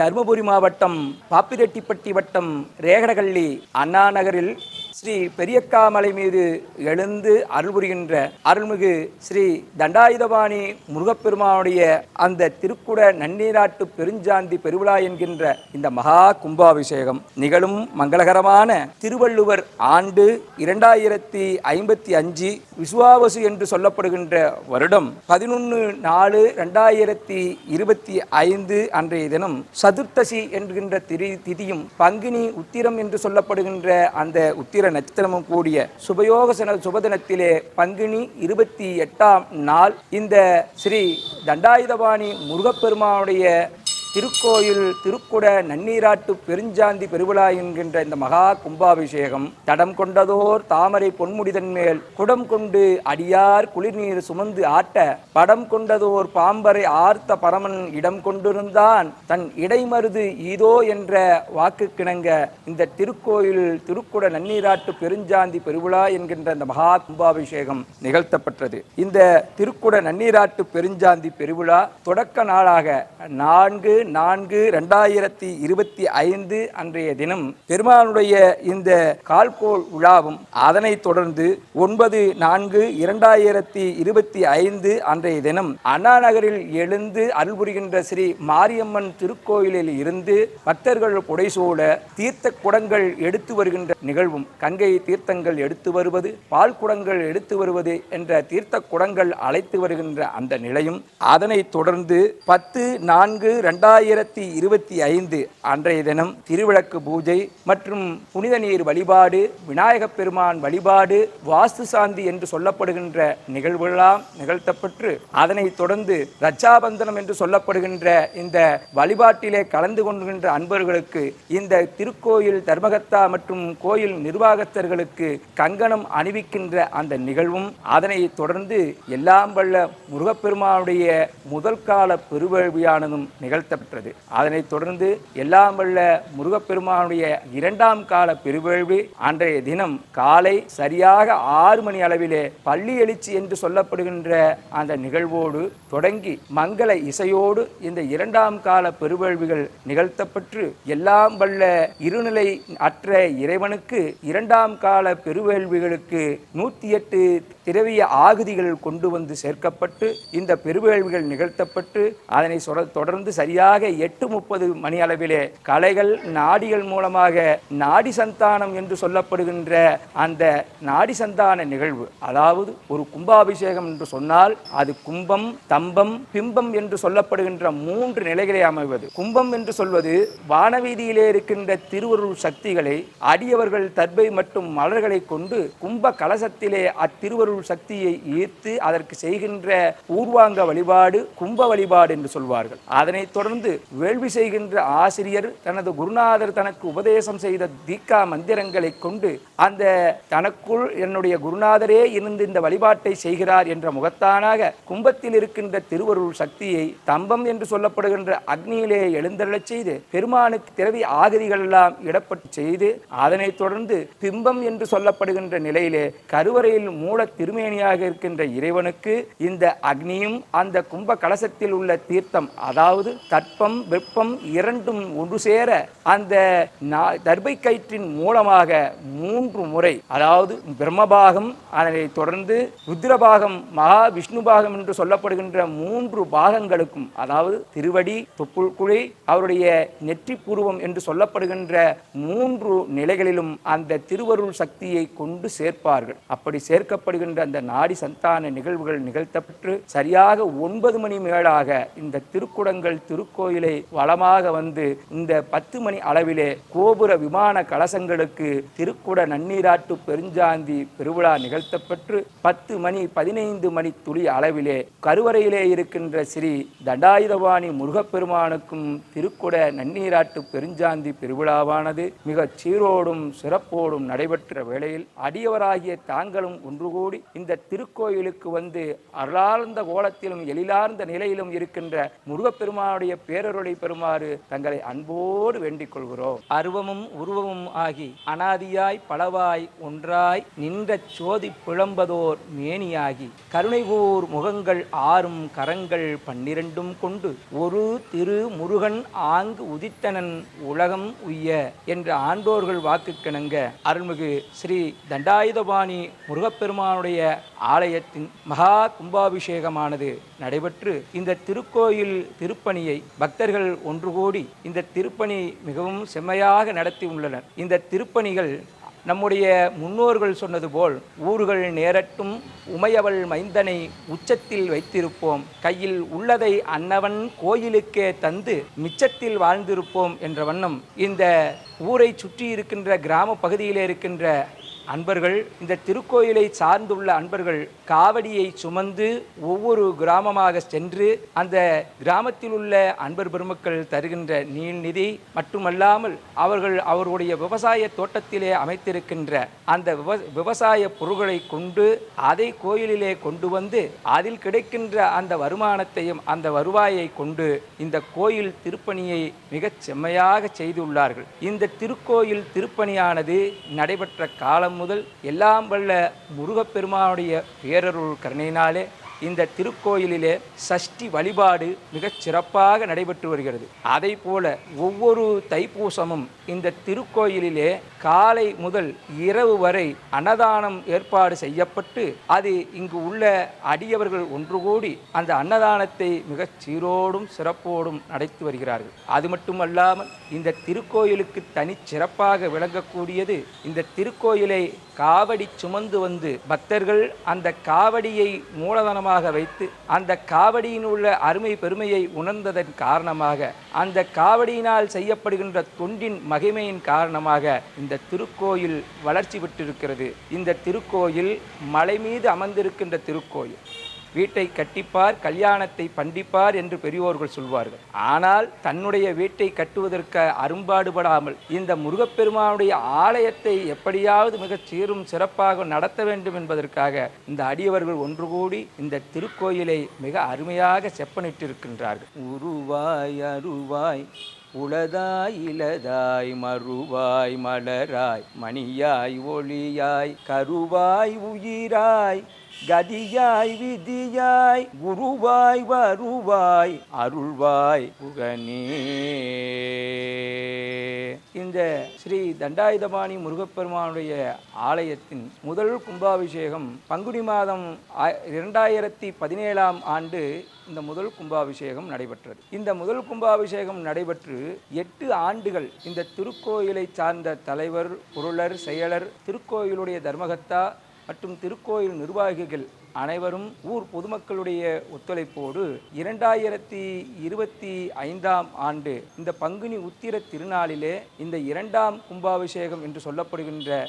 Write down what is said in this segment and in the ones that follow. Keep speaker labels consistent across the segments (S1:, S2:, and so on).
S1: தருமபுரி மாவட்டம் பாப்பிரெட்டிப்பட்டி வட்டம் ரேகடகள்ளி அண்ணா நகரில் ஸ்ரீ பெரியக்காமலை மீது எழுந்து அருள்புரிகின்ற அருள்மிகு ஸ்ரீ தண்டாயுதபாணி முருகப்பெருமானுடைய அந்த திருக்குட நன்னீராட்டு பெருஞ்சாந்தி பெருவிழா என்கின்ற இந்த மகா கும்பாபிஷேகம் நிகழும் மங்களகரமான திருவள்ளுவர் ஆண்டு இரண்டாயிரத்தி ஐம்பத்தி அஞ்சு விசுவாவசு என்று சொல்லப்படுகின்ற வருடம் பதினொன்று நாலு ரெண்டாயிரத்தி இருபத்தி ஐந்து அன்றைய தினம் சதுர்த்தசி என்கின்ற திரி திதியும் பங்குனி உத்திரம் என்று சொல்லப்படுகின்ற அந்த உத்திர நட்சத்திரமும் கூடிய சுபயோகசன சுபதினத்திலே பங்குனி இருபத்தி எட்டாம் நாள். இந்த ஸ்ரீ தண்டாயுதபாணி முருகப்பெருமானுடைய திருக்கோயில் திருக்குட நன்னீராட்டு பெருஞ்சாந்தி பெருவிழா என்கின்ற இந்த மகா கும்பாபிஷேகம் தடம் கொண்டதோர் தாமரை பொன்முடிதன் மேல் குடம் கொண்டு அடியார் குளிர்நீர் சுமந்து ஆட்ட படம் கொண்டதோர் பாம்பரை ஆர்த்த பரமன் இடம் கொண்டிருந்தான். தன் இடைமருது ஈதோ என்ற வாக்கு கிணங்க இந்த திருக்கோயில் திருக்குட நன்னீராட்டு பெருஞ்சாந்தி பெருவிழா என்கின்ற இந்த மகா கும்பாபிஷேகம் நிகழ்த்தப்பட்டது. இந்த திருக்குட நன்னீராட்டு பெருஞ்சாந்தி பெருவிழா தொடக்க நாளாக நான்கு நான்கு ரெண்டாயிரத்தி இருபத்தி ஐந்து அன்றைய தினம் பெருமானுடைய இந்த கால்கோள் விழாவும் அதனைத் தொடர்ந்து ஒன்பது நான்கு இரண்டாயிரத்தி இருபத்தி ஐந்து அன்றைய தினம் அண்ணா நகரில் எழுந்து அருள்புரிகின்ற ஸ்ரீ மாரியம்மன் திருக்கோயிலில் இருந்து பக்தர்கள் புடைசூழ தீர்த்த குடங்கள் எடுத்து வருகின்ற நிகழ்வும் கங்கை தீர்த்தங்கள் எடுத்து வருவது பால் குடங்கள் எடுத்து வருவது என்ற தீர்த்த குடங்கள் அழைத்து வருகின்ற அந்த நிலையும் அதனைத் தொடர்ந்து பத்து நான்கு ரெண்டாயிரத்தி இருபத்தி ஐந்து அன்றைய தினம் திருவிளக்கு பூஜை மற்றும் புனித நீர் வழிபாடு விநாயகப் பெருமான் வழிபாடு வாஸ்து சாந்தி என்று சொல்லப்படுகின்ற நிகழ்வுகளாம் நிகழ்த்தப்பட்டு அதனைத் தொடர்ந்து ரட்சாபந்தனம் என்று சொல்லப்படுகின்ற இந்த வழிபாட்டிலே கலந்து கொள்கின்ற அன்பர்களுக்கு இந்த திருக்கோயில் தர்மகத்தா மற்றும் கோயில் நிர்வாகத்தர்களுக்கு கங்கணம் அணிவிக்கின்ற அந்த நிகழ்வும் அதனைத் தொடர்ந்து எல்லாம் வல்ல முருகப்பெருமானுடைய முதல் கால பெருவேள்வியானதும் நிகழ்த்தப்பட்டது அதனைத் தொடர்ந்து எல்லாம் வல்ல முருகப்பெருமானுடைய இரண்டாம் கால பெருவேள்வி அன்றைய தினம் காலை சரியாக ஆறு மணி அளவிலே பள்ளி எழுச்சி என்று சொல்லப்படுகின்ற அந்த நிகழ்வோடு தொடங்கி மங்கள இசையோடு இந்த இரண்டாம் கால பெருவேள்விகள் நிகழ்த்தப்பட்டு எல்லாம் வல்ல இருநிலை அற்ற இறைவனுக்கு இரண்டாம் கால பெருவேள்விகளுக்கு நூற்றி எட்டு திரவிய ஆகுதிகள் கொண்டு வந்து சேர்க்கப்பட்டு இந்த பெருவேள்விகள் நிகழ்த்தப்பட்டு அதனை தொடர்ந்து சரியாக எட்டு முப்பது மணி அளவிலே கலைகள் நாடிகள் மூலமாக நாடி சந்தானம் என்று சொல்லப்படுகின்ற அந்த நாடி சந்தான நிகழ்வு. அதாவது ஒரு கும்பாபிஷேகம் என்று சொன்னால் அது கும்பம் தம்பம் பிம்பம் என்று சொல்லப்படுகின்ற மூன்று நிலைகளை அமைவது. கும்பம் என்று சொல்வது வானவீதியிலே இருக்கின்ற திருவருள் சக்திகளை அடியவர்கள் தர்பை மற்றும் மலர்களை கொண்டு கும்ப கலசத்திலே அத்திருவருள் சக்தியை ஈர்த்து அதற்கு செய்கின்ற பூர்வாங்க வழிபாடு கும்ப வழிபாடு என்று சொல்வார்கள். அதனைத் தொடர்ந்து வேள்வி செய்கின்ற ஆசிரியர் தனது குருநாதர் தனக்கு உபதேசம் செய்த தீக்கா மந்திரங்களை கொண்டு அந்த தனக்குள் என்னுடைய குருநாதரே இருந்து இந்த வழிபாட்டை செய்கிறார் என்ற முகத்தானாக கும்பத்தில் இருக்கின்ற திருவருள் சக்தியை தம்பம் என்று சொல்லப்படுகின்ற அக்னியிலே எழுந்தருளச் செய்து பெருமானுக்கு திரவி ஆகதிகள் எல்லாம் இடப்பட்டு செய்து அதனைத் தொடர்ந்து பிம்பம் என்று சொல்லப்படுகின்ற நிலையிலே கருவறையில் மூல திருமேனியாக இருக்கின்ற இறைவனுக்கு இந்த அக்னியும் அந்த கும்ப கலசத்தில் உள்ள தீர்த்தம் அதாவது தட் தட்பம் வெப்பம் இரண்டும் ஒன்று சேர அந்த தர்பை கயிற்றின் மூலமாக மூன்று முறை அதாவது பிரம்மபாகம் அதனை தொடர்ந்து ருத்ரபாகம் மகா விஷ்ணுபாகம் என்று சொல்லப்படுகின்ற மூன்று பாகங்களுக்கும் அதாவது திருவடி தொப்புள்குழி அவருடைய நெற்றி பூர்வம் என்று சொல்லப்படுகின்ற மூன்று நிலைகளிலும் அந்த திருவருள் சக்தியை கொண்டு சேர்ப்பார்கள். அப்படி சேர்க்கப்படுகின்ற அந்த நாடி சந்தான நிகழ்வுகள் நிகழ்த்தப்பட்டு சரியாக ஒன்பது மணி மேலாக இந்த திருக்குடங்கள் கோயிலை வளமாக வந்து இந்த பத்து மணி அளவிலே கோபுர விமான கலசங்களுக்கு திருக்குட நன்னீராட்டு பெருஞ்சாந்தி பெருவிழா நிகழ்த்தப்பட்டு பத்து மணி பதினைந்து மணி துளி அளவிலே கருவறையிலே இருக்கின்ற ஸ்ரீ தண்டாயுதபாணி முருகப்பெருமானுக்கும் திருக்குட நன்னீராட்டு பெருஞ்சாந்தி பெருவிழாவானது மிகச் சீரோடும் சிறப்போடும் நடைபெற்ற வேளையில் அடியவராகிய தாங்களும் ஒன்று கூடி இந்த திருக்கோயிலுக்கு வந்து அருளார்ந்த கோலத்திலும் எழிலார்ந்த நிலையிலும் இருக்கின்ற முருகப்பெருமானுடைய பேரருளை பெறுமாறு தங்களை அன்போடு வேண்டிக் கொள்கிறோம் அருவமும் உருவமும் ஆகி அனாதியாய் பலவாய் ஒன்றாய் நின்ற சோதி பிழம்பதோர் மேனியாகி கருணைகூர் முகங்கள் ஆறும் கரங்கள் பன்னிரண்டும் கொண்டு ஒரு திரு முருகன் ஆங்கு உதித்தனன் உலகம் உய்ய என்ற ஆண்டோர்கள் வாக்குக்கிணங்க அருள்மிகு ஸ்ரீ தண்டாயுதபாணி முருகப்பெருமானுடைய ஆலயத்தின் மகா கும்பாபிஷேகமானது நடைபெற்று இந்த திருக்கோயில் திருப்பணியை பக்தர்கள் ஒன்று கூடி இந்த திருப்பணி மிகவும் செம்மையாக நடத்தி உள்ளனர். இந்த திருப்பணிகள் நம்முடைய முன்னோர்கள் சொன்னது போல் ஊர்கள் நேரட்டும் உமையவள் மைந்தனை உச்சத்தில் வைத்திருப்போம். கையில் உள்ளதை அன்னவன் கோயிலுக்கே தந்து மிச்சத்தில் வாழ்ந்திருப்போம் என்ற வண்ணம் இந்த ஊரை சுற்றி இருக்கின்ற கிராம பகுதியிலே இருக்கின்ற அன்பர்கள் இந்த திருக்கோயிலை சார்ந்துள்ள அன்பர்கள் காவடியை சுமந்து ஒவ்வொரு கிராமமாக சென்று அந்த கிராமத்தில் உள்ள அன்பர் பெருமக்கள் தருகின்ற நீள்நிதி மட்டுமல்லாமல் அவர்கள் அவருடைய விவசாய தோட்டத்திலே அமைத்திருக்கின்ற அந்த விவ விவசாய பொருட்களை கொண்டு அதை கோயிலிலே கொண்டு வந்து அதில் கிடைக்கின்ற அந்த வருமானத்தையும் அந்த வருவாயை கொண்டு இந்த கோயில் திருப்பணியை மிகச் செம்மையாக செய்துள்ளார்கள். இந்த திருக்கோயில் திருப்பணியானது நடைபெற்ற காலம் முதல் எல்லாம் வல்ல முருகப்பெருமானுடைய பேரருள் கருணையினாலே இந்த திருக்கோயிலிலே சஷ்டி வழிபாடு மிகச் சிறப்பாக நடைபெற்று வருகிறது. அதை போல ஒவ்வொரு தைப்பூசமும் இந்த திருக்கோயிலிலே காலை முதல் இரவு வரை அன்னதானம் ஏற்பாடு செய்யப்பட்டு அது இங்கு உள்ள அடியவர்கள் ஒன்று கூடி அந்த அன்னதானத்தை மிகச் சீரோடும் சிறப்போடும் நடத்தி வருகிறார்கள். அது மட்டுமல்லாமல் இந்த திருக்கோயிலுக்கு தனி சிறப்பாக விளங்கக்கூடியது இந்த திருக்கோயிலை காவடி சுமந்து வந்து பக்தர்கள் அந்த காவடியை மூலதனமாக வைத்து அந்த காவடியின் உள்ள அருமை பெருமையை உணர்ந்ததன் காரணமாக அந்த காவடியினால் செய்யப்படுகின்ற தொண்டின் மகிமையின் காரணமாக இந்த திருக்கோயில் வளர்ச்சி பெற்றிருக்கிறது. இந்த திருக்கோயில் மலை மீது அமர்ந்திருக்கின்ற திருக்கோயில். வீட்டை கட்டிப்பார் கல்யாணத்தை பண்டிப்பார் என்று பெரியோர்கள் சொல்வார்கள். ஆனால் தன்னுடைய வீட்டை கட்டுவதற்கு அரும்பாடுபடாமல் இந்த முருகப்பெருமானுடைய ஆலயத்தை எப்படியாவது மிகச் சீரும் சிறப்பாக நடத்த வேண்டும் என்பதற்காக இந்த அடியவர்கள் ஒன்று கூடி இந்த திருக்கோயிலை மிக அருமையாக செப்பனிட்டிருக்கின்றார்கள். உருவாய் அருவாய் உளதாய் இலதாய் மறுவாய் மலராய் மணியாய் ஒளியாய் கருவாய் உயிராய் கதியாய் விதியாய் குருவாய் வருவாய் அருள்வாய் புகனே. இந்த ஸ்ரீ தண்டாயுதபாணி முருகப்பெருமானுடைய ஆலயத்தின் முதல் கும்பாபிஷேகம் பங்குனி மாதம் இரண்டாயிரத்தி பதினேழாம் ஆண்டு இந்த முதல் கும்பாபிஷேகம் நடைபெற்றது. இந்த முதல் கும்பாபிஷேகம் நடைபெற்று எட்டு ஆண்டுகள் இந்த திருக்கோயிலை சார்ந்த தலைவர் பொருளர் செயலர் திருக்கோயிலுடைய தர்மகத்தா மற்றும் திருக்கோயில் நிர்வாகிகள் அனைவரும் ஊர் பொதுமக்களுடைய ஒத்துழைப்போடு இரண்டாயிரத்தி இருபத்தி ஐந்தாம் ஆண்டு இந்த பங்குனி உத்திர திருநாளிலே இந்த இரண்டாம் கும்பாபிஷேகம் என்று சொல்லப்படுகின்ற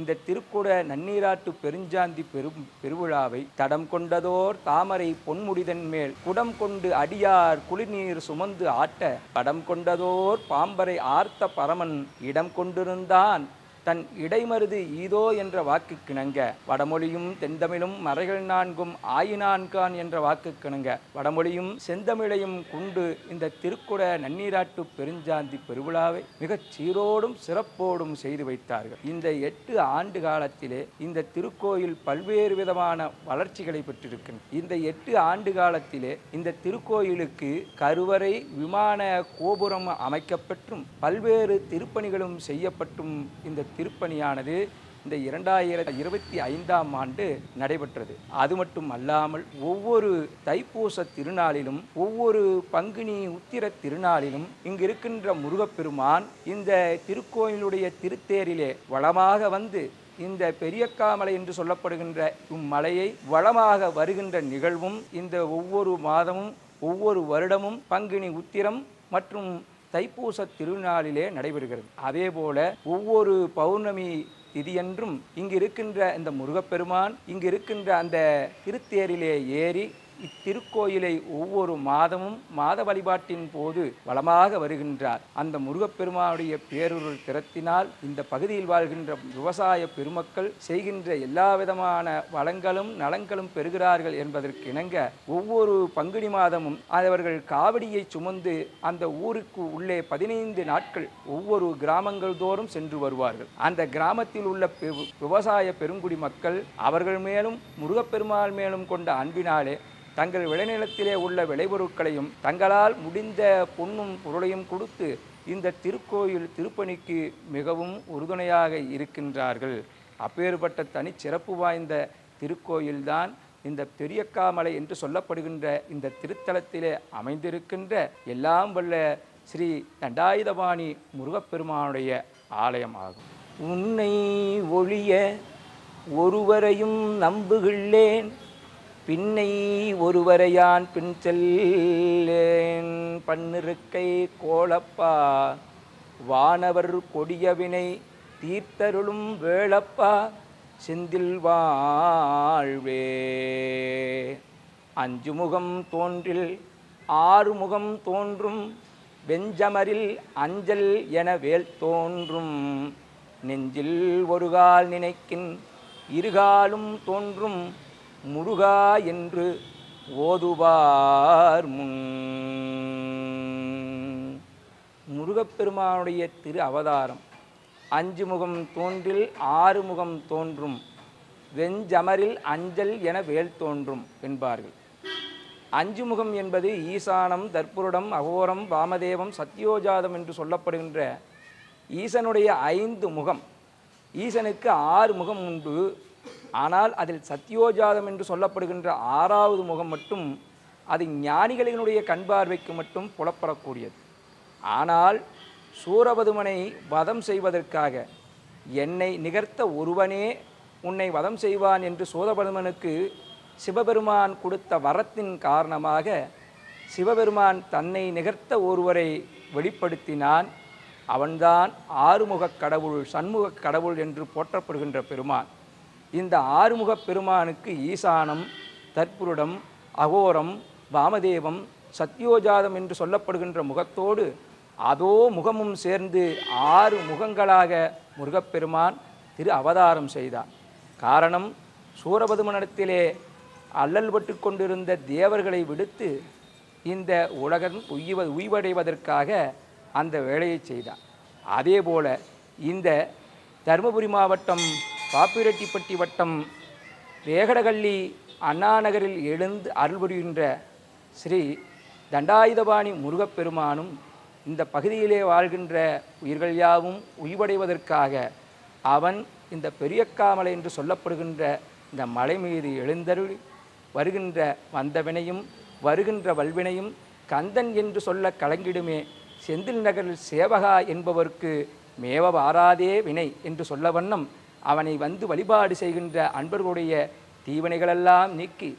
S1: இந்த திருக்குட நன்னீராட்டு பெருஞ்சாந்தி பெரும் பெருவிழாவை தடம் கொண்டதோர் தாமரை பொன்முடிதன் மேல் குடம் கொண்டு அடியார் குளிர்நீர் சுமந்து ஆட்ட படம் கொண்டதோர் பாம்பரை ஆர்த்த பரமன் இடம் கொண்டிருந்தான். தன் இடைமருது ஈதோ என்ற வாக்கு கிணங்க வடமொழியும் தென்தமிழும் மறைகள் நான்கும் ஆயினான்கான் என்ற வாக்கு கிணங்க வடமொழியும் செந்தமிழையும் கொண்டு இந்த திருக்குட நன்னீராட்டு பெருஞ்சாந்தி பெருவிழாவை மிகச் சீரோடும் சிறப்போடும் செய்து வைத்தார்கள். இந்த எட்டு ஆண்டு காலத்திலே இந்த திருக்கோயில் பல்வேறு விதமான வளர்ச்சிகளை பெற்றிருக்கின்றன. இந்த எட்டு ஆண்டு காலத்திலே இந்த திருக்கோயிலுக்கு கருவறை விமான கோபுரம் அமைக்கப்பெற்றும் பல்வேறு திருப்பணிகளும் செய்யப்பட்டும் இந்த திருப்பணியானது இந்த இரண்டாயிரத்தி இருபத்தி ஐந்தாம் ஆண்டு நடைபெற்றது. அது மட்டும் அல்லாமல் ஒவ்வொரு தைப்பூச திருநாளிலும் ஒவ்வொரு பங்குனி உத்திர திருநாளிலும் இங்கு இருக்கின்ற முருகப்பெருமான் இந்த திருக்கோயிலுடைய திருத்தேரிலே வளமாக வந்து இந்த பெரியக்காமலை என்று சொல்லப்படுகின்ற இம்மலையை வளமாக வருகின்ற நிகழ்வும் இந்த ஒவ்வொரு மாதமும் ஒவ்வொரு வருடமும் பங்குனி உத்திரம் மற்றும் தைப்பூச திருநாளிலே நடைபெறுகிறது. அதேபோல ஒவ்வொரு பௌர்ணமி திதியன்றும் இங்கு இருக்கின்ற இந்த முருகப்பெருமான் இங்கு இருக்கின்ற அந்த திருத்தேரிலே ஏறி இத்திருக்கோயிலை ஒவ்வொரு மாதமும் மாத வழிபாட்டின் போது வளமாக வருகின்றார். அந்த முருகப்பெருமானுடைய பேரொருள் திறத்தினால் இந்த பகுதியில் வாழ்கின்ற விவசாய பெருமக்கள் செய்கின்ற எல்லா விதமான வளங்களும் நலங்களும் பெறுகிறார்கள் என்பதற்கு இணங்க ஒவ்வொரு பங்குனி மாதமும் அவர்கள் காவடியை சுமந்து அந்த ஊருக்கு உள்ளே பதினைந்து நாட்கள் ஒவ்வொரு கிராமங்கள் தோறும் சென்று வருவார்கள். அந்த கிராமத்தில் உள்ள பெ- விவசாய பெருங்குடி மக்கள் அவர்கள் மேலும் முருகப்பெருமாள் மேலும் கொண்ட அன்பினாலே தங்கள் விளைநிலத்திலே உள்ள விளைபொருட்களையும் தங்களால் முடிந்த பொன்னும் பொருளையும் கொடுத்து இந்த திருக்கோயில் திருப்பணிக்கு மிகவும் உறுதுணையாக இருக்கின்றார்கள். அப்பேற்பட்ட தனிச்சிறப்பு வாய்ந்த திருக்கோயில்தான் இந்த பெரியக்காமலை என்று சொல்லப்படுகின்ற இந்த திருத்தலத்திலே அமைந்திருக்கின்ற எல்லாம் வல்ல ஸ்ரீ தண்டாயுதபாணி முருகப்பெருமானுடைய ஆலயம் ஆகும் உன்னை ஒழிய ஒருவரையும் நம்புகிள்ளேன். பின்னை ஒருவரையான் பின் செல்லேன். பன்னிருக்கை கோலப்பா வானவர் கொடியவினை தீர்த்தருளும் வேளப்பா செந்தில் வாழ்வே. அஞ்சு முகம் தோன்றில் ஆறு முகம் தோன்றும் வெஞ்சமரில் அஞ்சல் என வேல் தோன்றும். நெஞ்சில் ஒருகால் நினைக்கின் இருகாலும் தோன்றும் முருகா என்று ஓதுவார் முன். முருகப்பெருமானுடைய திரு அவதாரம். அஞ்சு முகம் தோன்றில் ஆறு முகம் தோன்றும். வெஞ்சமரில் அஞ்சல் என வேல் தோன்றும் என்பார்கள். அஞ்சு முகம் என்பது ஈசானம் தற்புருடம் அகோரம் வாமதேவம் சத்யோஜாதம் என்று சொல்லப்படுகின்ற ஈசனுடைய ஐந்து முகம். ஈசனுக்கு ஆறு முகம் உண்டு. ஆனால் அதில் சத்தியோஜாதம் என்று சொல்லப்படுகின்ற ஆறாவது முகம் மட்டும் அது ஞானிகளினுடைய கண் பார்வைக்கு மட்டும் புலப்படக்கூடியது. ஆனால் சூரபதுமனை வதம் செய்வதற்காக என்னை நிகர்த்த ஒருவனே உன்னை வதம் செய்வான் என்று சூரபதுமனுக்கு சிவபெருமான் கொடுத்த வரத்தின் காரணமாக சிவபெருமான் தன்னை நிகர்த்த ஒருவரை வெளிப்படுத்தினான். அவன்தான் ஆறுமுகக் கடவுள் சண்முகக் கடவுள் என்று போற்றப்படுகின்ற பெருமான். இந்த ஆறுமுக பெருமானுக்கு ஈசானம் தற்புருடம் அகோரம் வாமதேவம் சத்யோஜாதம் என்று சொல்லப்படுகின்ற முகத்தோடு அதோ முகமும் சேர்ந்து ஆறு முகங்களாக முருகப்பெருமான் திரு அவதாரம் செய்தார். காரணம் சூரபதுமனிடத்திலே அல்லல்பட்டு கொண்டிருந்த தேவர்களை விடுத்து இந்த உலகம் உய்வ உய்வடைவதற்காக அந்த வேலையை செய்தார். அதேபோல இந்த தருமபுரி மாவட்டம் பாப்பிரெட்டிப்பட்டி வட்டம் வேகடகள்ளி அண்ணாநகரில் எழுந்து அருள்புரிகின்ற ஸ்ரீ தண்டாயுதபாணி முருகப்பெருமானும் இந்த பகுதியிலே வாழ்கின்ற உயிர்கள் யாவும் உய்வடைவதற்காக அவன் இந்த பெரியக்காமலை என்று சொல்லப்படுகின்ற இந்த மலை மீது எழுந்தருள் வருகின்ற வந்தவினையும் வருகின்ற வல்வினையும் கந்தன் என்று சொல்ல கலங்கிடுமே. செந்தில் நகரில் சேவகா என்பவருக்கு மேவ வாராதே வினை என்று சொல்ல வண்ணம் அவனை வந்து வழிபாடு செய்கின்ற அன்பர்களுடைய தீவனைகளெல்லாம் நீக்கி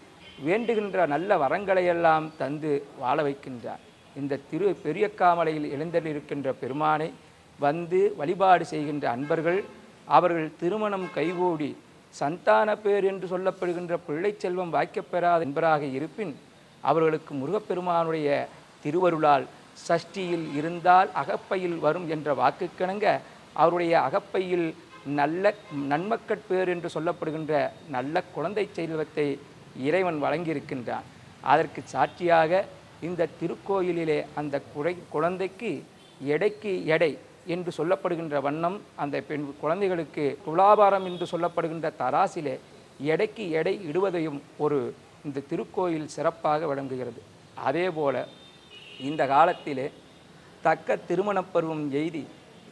S1: வேண்டுகின்ற நல்ல வரங்களையெல்லாம் தந்து வாழ வைக்கின்றார் இந்த திரு பெரியக்காமலையில் எழுந்தருளிருக்கின்ற பெருமானை வந்து வழிபாடு செய்கின்ற அன்பர்கள் அவர்கள் திருமணம் கைகூடி சந்தான பேர் என்று சொல்லப்படுகின்ற பிள்ளை செல்வம் வாய்க்கப்பெறாத என்பராக இருப்பின் அவர்களுக்கு முருகப்பெருமானுடைய திருவருளால் சஷ்டியில் இருந்தால் அகப்பையில் வரும் என்ற வாக்குக்கிணங்க அவருடைய அகப்பையில் நல்ல நன்மக்கட்பேர் என்று சொல்லப்படுகின்ற நல்ல குழந்தை செல்வத்தை இறைவன் வழங்கியிருக்கின்றான். அதற்கு சாட்சியாக இந்த திருக்கோயிலிலே அந்த குறை குழந்தைக்கு எடைக்கு எடை என்று சொல்லப்படுகின்ற வண்ணம் அந்த பெண் குழந்தைகளுக்கு துலாபாரம் என்று சொல்லப்படுகின்ற தராசிலே எடைக்கு எடை இடுவதையும் ஒரு இந்த திருக்கோயில் சிறப்பாக விளங்குகிறது. அதேபோல இந்த காலத்திலே தக்க திருமணப் பருவம் எய்தி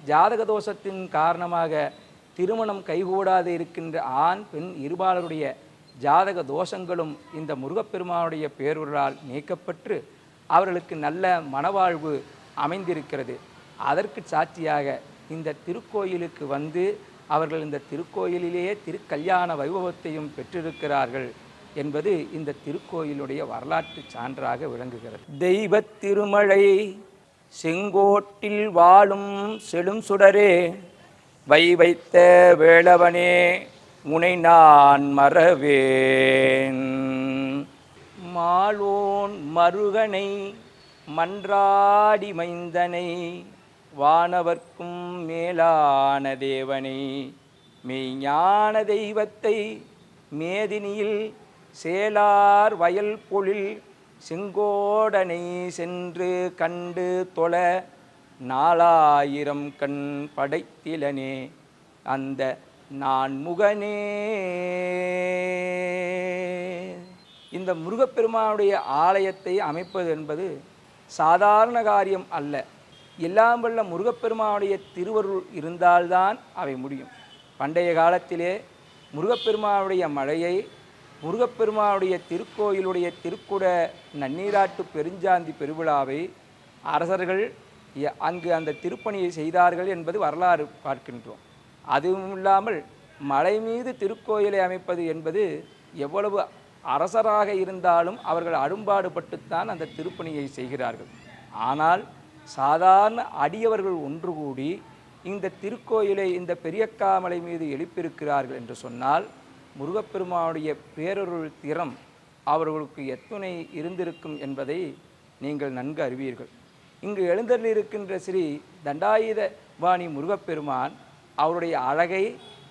S1: ஜாதக தோஷத்தின் காரணமாக திருமணம் கைகூடாது இருக்கின்ற ஆண் பெண் இருபாலருடைய ஜாதக தோஷங்களும் இந்த முருகப்பெருமானுடைய பேருளால் நீக்கப்பட்டு அவர்களுக்கு நல்ல மனவாழ்வு அமைந்திருக்கிறது. அதற்கு சாட்சியாக இந்த திருக்கோயிலுக்கு வந்து அவர்கள் இந்த திருக்கோயிலிலேயே திருக்கல்யாண வைபவத்தையும் பெற்றிருக்கிறார்கள் என்பது இந்த திருக்கோயிலுடைய வரலாற்று சான்றாக விளங்குகிறது. தெய்வ திருமழை செங்கோட்டில் வாழும் செழும் சுடரே வை வைத்த வேளவனே முனை நான் மறவேன். மாலோன் மருகனை மன்றாடி மைந்தனை வானவர்க்கும் மேலான தேவனை மெய்ஞான தெய்வத்தை மேதினியில் சேலார் வயல் பொழில் செங்கோடனை சென்று கண்டு தொழ நாலாயிரம் கண் படைத்திலனே அந்த நான் முகனே இந்த முருகப்பெருமானுடைய ஆலயத்தை அமைப்பது என்பது சாதாரண காரியம் அல்ல. எல்லாம் வல்ல முருகப்பெருமானுடைய திருவருள் இருந்தால்தான் அவை முடியும். பண்டைய காலத்திலே முருகப்பெருமானுடைய மழையை முருகப்பெருமானுடைய திருக்கோயிலுடைய திருக்குட நன்னீராட்டு பெருஞ்சாந்தி பெருவிழாவை அரசர்கள் அங்கு அந்த திருப்பணியை செய்தார்கள் என்பது வரலாறு பார்க்கின்றோம். அதுவும் இல்லாமல் மலை மீது திருக்கோயிலை அமைப்பது என்பது எவ்வளவு அரசராக இருந்தாலும் அவர்கள் அரும்பாடுபட்டுத்தான் அந்த திருப்பணியை செய்கிறார்கள். ஆனால் சாதாரண அடியவர்கள் ஒன்று கூடி இந்த திருக்கோயிலை இந்த பெரியக்காமலை மீது எழுப்பியிருக்கிறார்கள் என்று சொன்னால் முருகப்பெருமானுடைய பேரருள் திறம் அவர்களுக்கு எத்துணை இருந்திருக்கும் என்பதை நீங்கள் நன்கு அறிவீர்கள். இங்கு எழுந்தருளிருக்கின்ற ஸ்ரீ தண்டாயுதபாணி முருகப்பெருமான் அவருடைய அழகை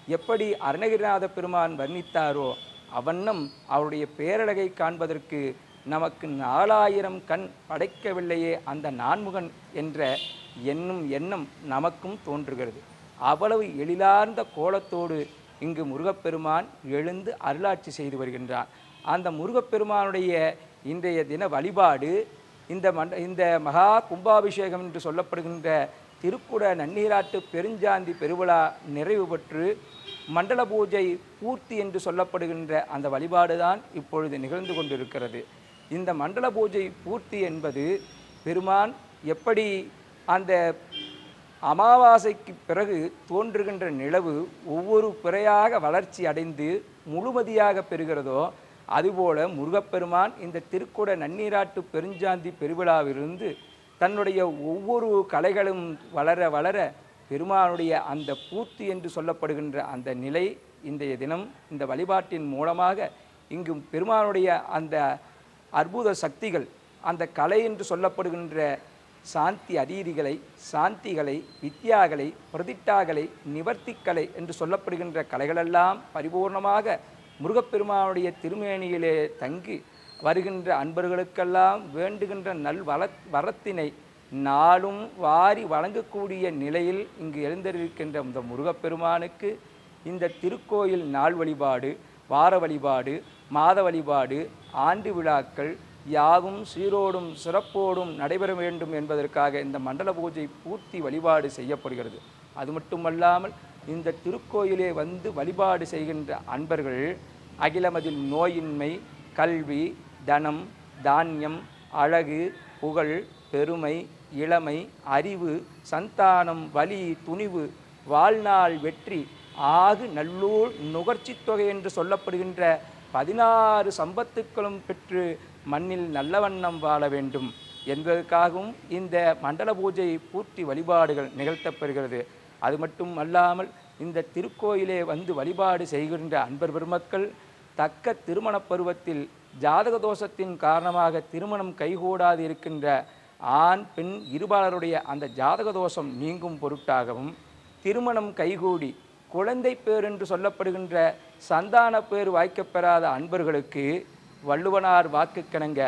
S1: எப்படி அருணகிரிநாத பெருமான் வர்ணித்தாரோ அவண்ணம் அவருடைய பேரழகை காண்பதற்கு நமக்கு நாலாயிரம் கண் படைக்கவில்லையே அந்த நான்முகன் என்ற எண்ணும் எண்ணம் நமக்கும் தோன்றுகிறது. அவ்வளவு எழிலார்ந்த கோலத்தோடு இங்கு முருகப்பெருமான் எழுந்து அருளாட்சி செய்து வருகின்றான் அந்த முருகப்பெருமானுடைய இன்றைய தின வழிபாடு இந்த மண்ட இந்த மகா கும்பாபிஷேகம் என்று சொல்லப்படுகின்ற திருக்குட நன்னீராட்டு பெருஞ்சாந்தி பெருவிழா நிறைவு பெற்று மண்டல பூஜை பூர்த்தி என்று சொல்லப்படுகின்ற அந்த வழிபாடு தான் இப்பொழுது நிகழ்ந்து கொண்டிருக்கிறது. இந்த மண்டல பூஜை பூர்த்தி என்பது பெருமான் எப்படி அந்த அமாவாசைக்கு பிறகு தோன்றுகின்ற நிலவு ஒவ்வொரு பிறையாக வளர்ச்சி அடைந்து முழுமதியாக பெறுகிறதோ அதுபோல முருகப்பெருமான் இந்த திருக்குட நன்னீராட்டு பெருஞ்சாந்தி பெருவிழாவிலிருந்து தன்னுடைய ஒவ்வொரு கலைகளும் வளர வளர பெருமானுடைய அந்த பூர்த்தி என்று சொல்லப்படுகின்ற அந்த நிலை இன்றைய தினம் இந்த வழிபாட்டின் மூலமாக இங்கும் பெருமானுடைய அந்த அற்புத சக்திகள் அந்த கலை என்று சொல்லப்படுகின்ற சாந்தி அதீதிகளை சாந்திகளை வித்யாகளை பிரதிட்டாகளை நிவர்த்திக்கலை என்று சொல்லப்படுகின்ற கலைகளெல்லாம் பரிபூர்ணமாக முருகப்பெருமானுடைய திருமேனியிலே தங்கி வருகின்ற அன்பர்களுக்கெல்லாம் வேண்டுகின்ற நல் வள வரத்தினை நாளும் வாரி வழங்கக்கூடிய நிலையில் இங்கு எழுந்திருக்கின்ற இந்த முருகப்பெருமானுக்கு இந்த திருக்கோயில் நாள் வழிபாடு வார வழிபாடு மாத வழிபாடு ஆண்டு விழாக்கள் யாவும் சீரோடும் சிறப்போடும் நடைபெற வேண்டும் என்பதற்காக இந்த மண்டல பூஜை பூர்த்தி வழிபாடு செய்யப்படுகிறது. அது மட்டுமல்லாமல் இந்த திருக்கோயிலே வந்து வழிபாடு செய்கின்ற அன்பர்கள் அகிலமதில் நோயின்மை கல்வி தனம் தானியம் அழகு புகழ் பெருமை இளமை அறிவு சந்தானம் வலி துணிவு வாழ்நாள் வெற்றி ஆகு நல்லூர் நுகர்ச்சித் தொகை என்று சொல்லப்படுகின்ற பதினாறு சம்பத்துக்களும் பெற்று மண்ணில் நல்ல வண்ணம் வாழ வேண்டும். என்பதற்காகவும் இந்த மண்டல பூஜை பூர்த்தி வழிபாடுகள் நிகழ்த்தப்பெறுகிறது அது மட்டும் அல்லாமல் இந்த திருக்கோயிலே வந்து வழிபாடு செய்கின்ற அன்பர் பெருமக்கள் தக்க திருமணப் பருவத்தில் ஜாதக தோஷத்தின் காரணமாக திருமணம் கைகூடாது இருக்கின்ற ஆண் பெண் இருபாலருடைய அந்த ஜாதக தோஷம் நீங்கும் பொருட்டாகவும் திருமணம் கைகூடி குழந்தை பேர் என்று சொல்லப்படுகின்ற சந்தான பேர் வாய்க்கப்பெறாத அன்பர்களுக்கு வள்ளுவனார் வாக்குக்கிணங்க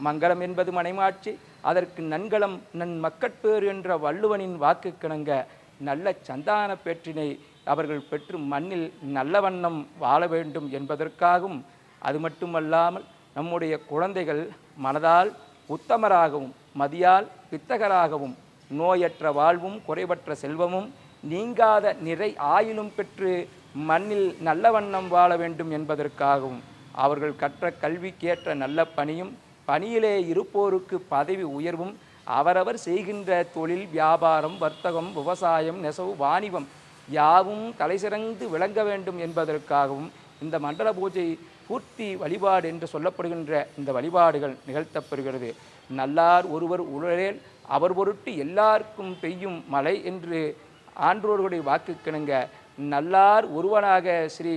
S1: மங்களம் என்பது மனைமாட்சி அதற்கு நன்கலம் நன் மக்கட்பேறு என்ற வள்ளுவனின் வாக்குக்கிணங்க நல்ல சந்தான பேற்றினை அவர்கள் பெற்று மண்ணில் நல்ல வண்ணம் வாழ வேண்டும் என்பதற்காகவும் அது மட்டுமல்லாமல் நம்முடைய குழந்தைகள் மனதால் உத்தமராகவும் மதியால் பித்தகராகவும் நோயற்ற வாழ்வும் குறைவற்ற செல்வமும் நீங்காத நிறை ஆயிலும் பெற்று மண்ணில் நல்ல வண்ணம் வாழ வேண்டும் என்பதற்காகவும் அவர்கள் கற்ற கல்விக்கேற்ற நல்ல பணியும் பணியிலே இருப்போருக்கு பதவி உயர்வும் அவரவர் செய்கின்ற தொழில் வியாபாரம் வர்த்தகம் விவசாயம் நெசவு வாணிபம் யாவும் தலைசிறந்து விளங்க வேண்டும் என்பதற்காகவும் இந்த மண்டல பூஜை பூர்த்தி வழிபாடு என்று சொல்லப்படுகின்ற இந்த வழிபாடுகள் நிகழ்த்தப்படுகிறது. நல்லார் ஒருவர் உழலேல் அவர் பொருட்டு எல்லாருக்கும் பெய்யும் மழை என்று ஆன்றோர்களுடைய வாக்குக்கிணங்க நல்லார் ஒருவனாக ஸ்ரீ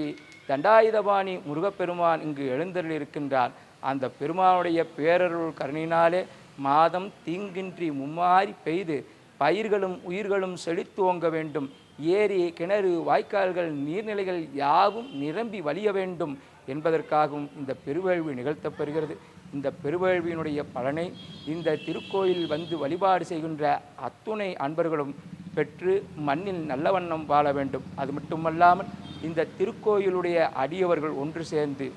S1: தண்டாயுதபாணி முருகப்பெருமான் இங்கு எழுந்தருளிருக்கின்றார் அந்த பெருமானுடைய பேரருள் கருணினாலே மாதம் தீங்கின்றி மும்மாறி பெய்து பயிர்களும் உயிர்களும் செழித்துவோங்க வேண்டும். ஏரி கிணறு வாய்க்கால்கள் நீர்நிலைகள் யாவும் நிரம்பி வழிய வேண்டும் என்பதற்காகவும் இந்த பெருவேள்வி நிகழ்த்தப்பெறுகிறது இந்த பெருவேள்வியினுடைய பலனை இந்த திருக்கோயில் வந்து வழிபாடு செய்கின்ற அத்துணை அன்பர்களும் பெற்று மண்ணில் நல்ல வண்ணம் வாழ வேண்டும். அது மட்டுமல்லாமல் இந்த திருக்கோயிலுடைய அடியவர்கள் ஒன்று சேர்ந்து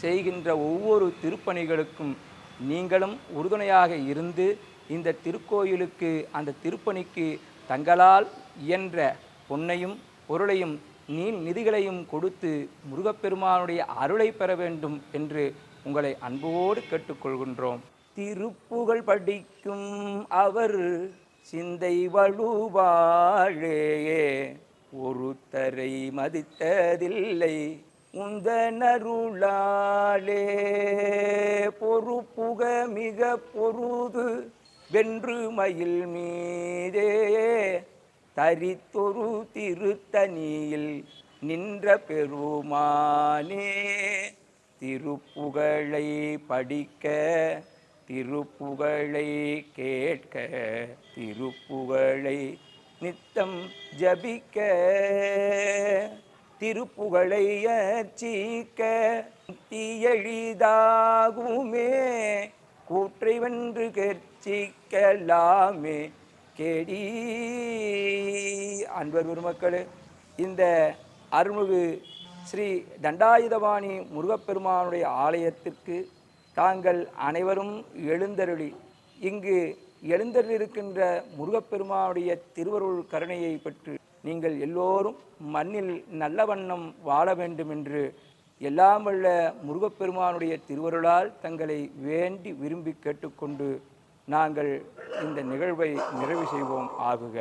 S1: செய்கின்ற ஒவ்வொரு திருப்பணிகளுக்கும் நீங்களும் உறுதுணையாக இருந்து இந்த திருக்கோயிலுக்கு அந்த திருப்பணிக்கு தங்களால் இயன்ற பொன்னையும் பொருளையும் நீல் நிதிகளையும் கொடுத்து முருகப்பெருமானுடைய அருளை பெற வேண்டும் என்று உங்களை அன்போடு கேட்டுக்கொள்கின்றோம். திருப்புகழ் படிக்கும் அவர் சிந்தை வலுவாழே ஒருத்தரை மதித்ததில்லை உந்தனருளாளே பொறுப்புக மிக பொருது வென்று மயில் மீதே தரித்தொரு திருத்தனியில் நின்ற பெருமானே திருப்புகழை படிக்க திருப்புகழை கேட்க திருப்புகழை நித்தம் ஜபிக்க திருப்புகழை அர்ச்சிக்க தீயழிதாகுமே கூற்றை வென்று கர்ச்சிக்கலாமே கேடி. அன்பர் பெருமக்களே இந்த அருள்மிகு ஸ்ரீ தண்டாயுதபாணி முருகப்பெருமானுடைய ஆலயத்திற்கு தாங்கள் அனைவரும் எழுந்தருளி இங்கு எழுந்தருளிருக்கின்ற முருகப்பெருமானுடைய திருவருள் கருணையை பெற்று நீங்கள் எல்லோரும் மண்ணில் நல்ல வண்ணம் வாழ வேண்டும் என்று எல்லாம் வல்ல முருகப்பெருமானுடைய திருவருளால் தங்களை வேண்டி விரும்பி கேட்டுக்கொண்டு நாங்கள் இந்த நிகழ்வை நிறைவு செய்வோம் ஆகுக.